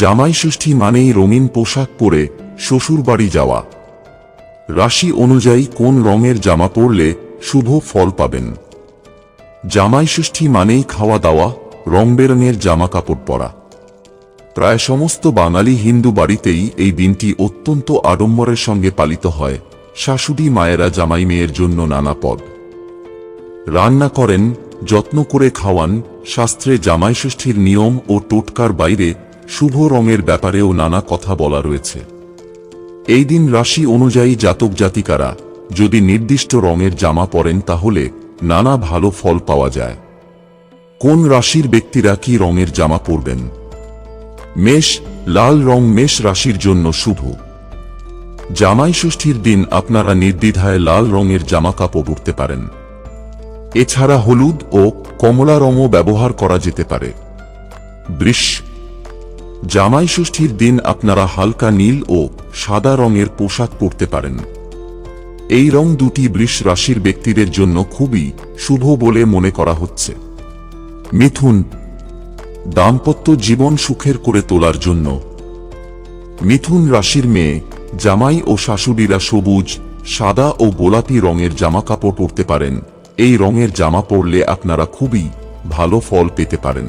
জামাই ষষ্ঠী মানেই রঙিন পোশাক পরে শ্বশুর বাড়ি যাওয়া। রাশি অনুযায়ী কোন রঙের জামা পরলে শুভ ফল পাবেন। জামাই ষষ্ঠী মানেই খাওয়া দাওয়া, রং বেরঙের জামা কাপড় পরা। প্রায় সমস্ত বাঙালি হিন্দু বাড়িতেই এই দিনটি অত্যন্ত আড়ম্বরের সঙ্গে পালিত হয়, শাশুড়ি মায়েরা জামাই মেয়ের জন্য নানা পদ। রান্না করেন, যত্ন করে খাওয়ান, শাস্ত্রে জামাই ষষ্ঠীর নিয়ম ও টোটকার বাইরে শুভ রঙের ব্যাপারেও নানা কথা বলা রয়েছে। এই দিন রাশি অনুযায়ী জাতক জাতিকারা যদি নির্দিষ্ট রঙের জামা পরেন তাহলে নানা ভালো ফল পাওয়া যায়। কোন রাশির ব্যক্তিরা কি রঙের জামা পরবেন? মেষ, লাল রং মেষ রাশির জন্য শুভ। জামাই ষষ্ঠীর দিন আপনারা নির্দ্বিধায় লাল রঙের জামা কাপড় উঠতে পারেন। এছাড়া হলুদ ও কমলা রঙও ব্যবহার করা যেতে পারে। বৃষ জামাই ষষ্ঠীর দিন আপনারা হালকা নীল ও সাদা রঙের পোশাক পরতে পারেন। এই রং দুটি বৃষ রাশির ব্যক্তিদের জন্য খুবই শুভ বলে মনে করা হচ্ছে। মিথুন, দাম্পত্য জীবন সুখের করে তোলার জন্য। মিথুন রাশির মেয়ে, জামাই ও শাশুড়িরা সবুজ, সাদা ও গোলাপি রঙের জামা কাপড় পরতে পারেন। এই রঙের জামা পরলে আপনারা খুবই ভালো ফল পেতে পারেন।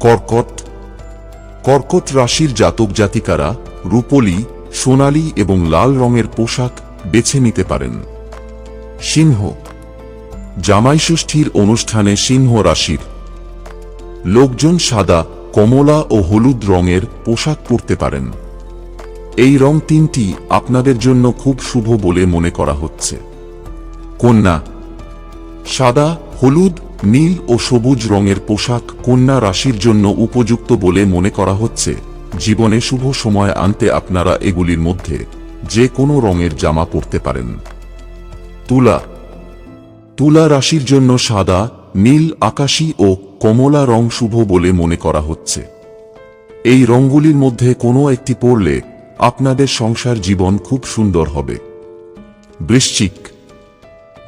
কর্কট কর্কট রাশির জাতক জাতিকারা রূপলি, সোনালী এবং লাল রঙের পোশাক বেছে নিতে পারেন। সিংহ। জামাইষষ্ঠীর অনুষ্ঠানে সিংহ রাশির। লোকজন সাদা, কমলা ও হলুদ রঙের পোশাক পরতে পারেন। এই রং তিনটি আপনাদের জন্য খুব শুভ বলে মনে করা হচ্ছে। কন্যা। সাদা, হলুদ নীল ও সবুজ রঙের পোশাক কন্যা রাশির জন্য উপযুক্ত বলে মনে করা হচ্ছে। জীবনে শুভ সময় আনতে আপনারা এগুলির মধ্যে যে কোনো রঙের জামা পরতে পারেন। তুলা। তুলা রাশির জন্য সাদা, নীল, আকাশী ও কমলা রং শুভ বলে মনে করা হচ্ছে। এই রঙগুলির মধ্যে কোনো একটি পরলে আপনাদের সংসার জীবন খুব সুন্দর হবে। বৃশ্চিক।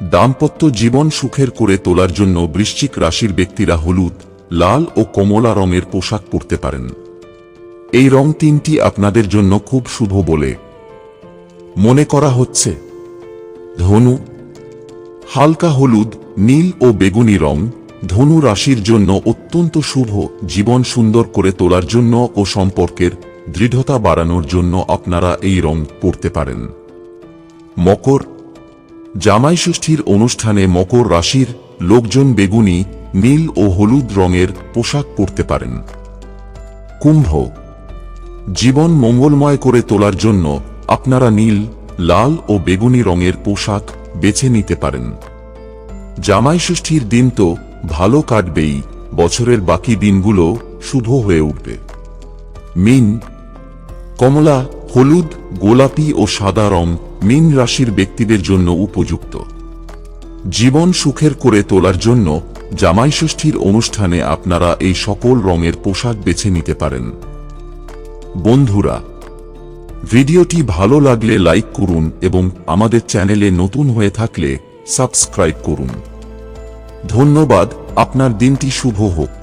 দাম্পত্য জীবন সুখের করে তোলার জন্য বৃশ্চিক রাশির ব্যক্তিরা হলুদ, লাল ও কমলা রঙের পোশাক পরতে পারেন। এই রং তিনটি আপনাদের জন্য খুব শুভ বলে মনে করা হচ্ছে। ধনু, হালকা হলুদ, নীল ও বেগুনি রং ধনু রাশির জন্য অত্যন্ত শুভ, জীবন সুন্দর করে তোলার জন্য ও সম্পর্কের দৃঢ়তা বাড়ানোর জন্য আপনারা এই রং পরতে পারেন। মকর জামাই ষষ্ঠীর অনুষ্ঠানে মকর রাশির লোকজন বেগুনি, নীল ও হলুদ রঙের পোশাক পরতে পারেন। কুম্ভ। জীবন মঙ্গলময় করে তোলার জন্য আপনারা নীল, লাল ও বেগুনি রঙের পোশাক বেছে নিতে পারেন। জামাইষষ্ঠীর দিন তো ভালো কাটবেই, বছরের বাকি দিনগুলো শুভ হয়ে উঠবে। মিন। কমলা, হলুদ, গোলাপি ও সাদা রং মিন রাশির ব্যক্তিদের জন্য উপযুক্ত। জীবন সুখের করে তোলার জন্য জামাই ষষ্ঠীর অনুষ্ঠানে আপনারা এই সকল রঙের পোশাক বেছে নিতে পারেন। বন্ধুরা, ভিডিওটি ভালো লাগলে লাইক করুন এবং আমাদের চ্যানেলে নতুন হয়ে থাকলে সাবস্ক্রাইব করুন। ধন্যবাদ, আপনার দিনটি শুভ হোক।